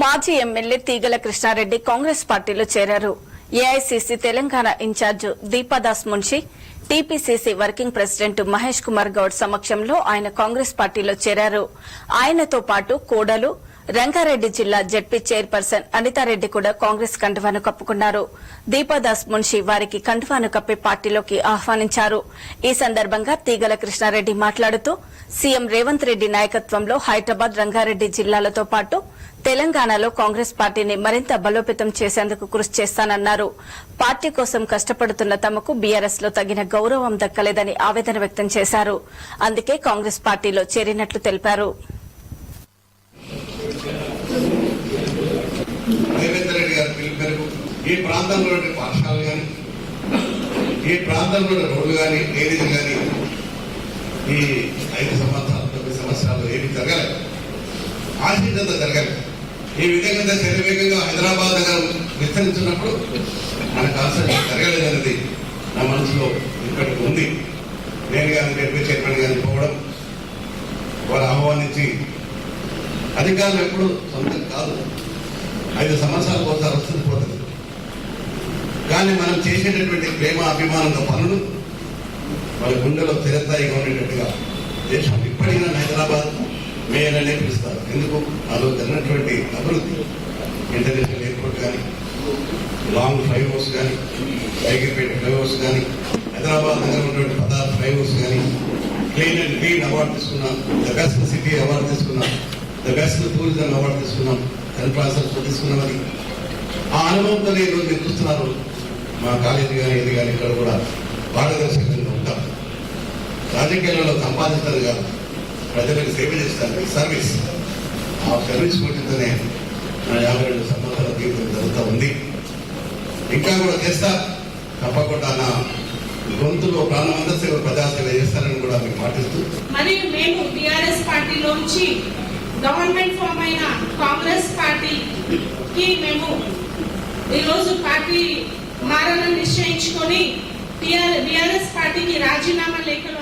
మాజీ ఎమ్మెల్యే తీగల కృష్ణారెడ్డి కాంగ్రెస్ పార్టీలో చేరారు. AICC Telangana incharge Deepadas Munshi TPCC working president Mahesh Kumar Goud సమక్షంలో ఆయన కాంగ్రెస్ పార్టీలో చేరారు. ఆయనతో పాటు కోడలు రంగారెడ్డి జిల్లా జడ్పీ చైర్పర్సన్ అనితారెడ్డి కూడా కాంగ్రెస్ కండువాను కప్పుకున్నారు. దీపాదాస్ మున్షి వారికి కండువాను కప్పి పార్టీలోకి ఆహ్వానించారు. ఈ సందర్భంగా తీగల కృష్ణారెడ్డి మాట్లాడుతూ సీఎం రేవంత్ రెడ్డి నాయకత్వంలో హైదరాబాద్ రంగారెడ్డి జిల్లాలతో పాటు తెలంగాణలో కాంగ్రెస్ పార్టీని మరింత బలోపేతం చేసేందుకు కృషి చేస్తానన్నారు. పార్టీ కోసం కష్టపడుతున్న తమకు బీఆర్ఎస్లో తగిన గౌరవం దక్కలేదని ఆవేదన వ్యక్తం చేశారు. అందుకే కాంగ్రెస్ పార్టీలో చేరినట్లు తెలిపారు. రేవంత్ రెడ్డి గారి పిలుపు మేరకు ఈ ప్రాంతంలో ఉండే పాఠశాలలు కానీ ఈ ప్రాంతంలో రోడ్లు కానీ ఏరియాలు కానీ ఈ ఐదు సంవత్సరాలు తొమ్మిది సంవత్సరాలు ఏమి జరగలేదు. ఆశించంత జరగలేదు. ఈ విధంగా శరవేగంగా హైదరాబాద్ నగరం విస్తరించినప్పుడు మనకు ఆశ జరగలేదు అనేది నా మనసులో ఇప్పటికి ఉంది. నేను కానీ రేపు చైర్మన్ గారిని పోవడం వారు ఆహ్వానించి అధికారులు ఎప్పుడు సొంతం కాదు. ఐదు సంవత్సరాలకు ఒకసారి వస్తుంది పోతుంది. కానీ మనం చేసేటటువంటి ప్రేమ అభిమానంతో పనులు వాళ్ళ గుండెలో స్థిరస్థాయిగా ఉండేటట్టుగా దేశం ఇప్పటికైనా హైదరాబాద్ మేయర్ అనే పిలుస్తారు. ఎందుకు? అందులో జరిగినటువంటి అభివృద్ధి ఇంటర్నేషనల్ ఎయిర్పోర్ట్ కానీ లాంగ్ ఫ్లైఓవర్స్ కానీ ఐగిపేట ఫ్లైఓవర్స్ కానీ హైదరాబాద్ నగరం ఉన్నటువంటి పదహారు ఫ్లైఓవర్స్ కానీ క్లీన్ అండ్ క్లీన్ అవార్డు తీసుకున్నాం. ద బెస్ట్ సిటీ అవార్డు తీసుకున్నాం. ద బెస్ట్ టూరిజం అవార్డు తీసుకున్నాం. కన్ఫరెన్స్ తీసుకున్నామని ఆ అనుభవంతో ఈరోజు మీరు చూస్తున్నారు. మా కాలేజీ కానీ ఇది కానీ ఇక్కడ కూడా పారదర్శకంగా ఉంటాం. రాజకీయాలలో సంపాదిస్తారు కాదు. ప్రజలకు సేవ చేస్తారు. సర్వీస్. ఆ సర్వీస్ కొట్టిందనే నా యాభై రెండు సంవత్సరాల జీవితం జరుగుతూ ఉంది. ఇంకా కూడా చేస్తా. తప్పకుండా నా గొంతులో ప్రాణమంతా సేవ ప్రజాసేవ చేస్తారని కూడా మీకు పాటిస్తూ మరియు మేము టిఆర్ఎస్ పార్టీలోంచి గవర్నమెంట్ ఫామ్ అయిన కాంగ్రెస్ పార్టీకి మేము ఈరోజు పార్టీ మారాలని నిశ్చయించుకొని బీఆర్ఎస్ పార్టీకి రాజీనామా లేఖలు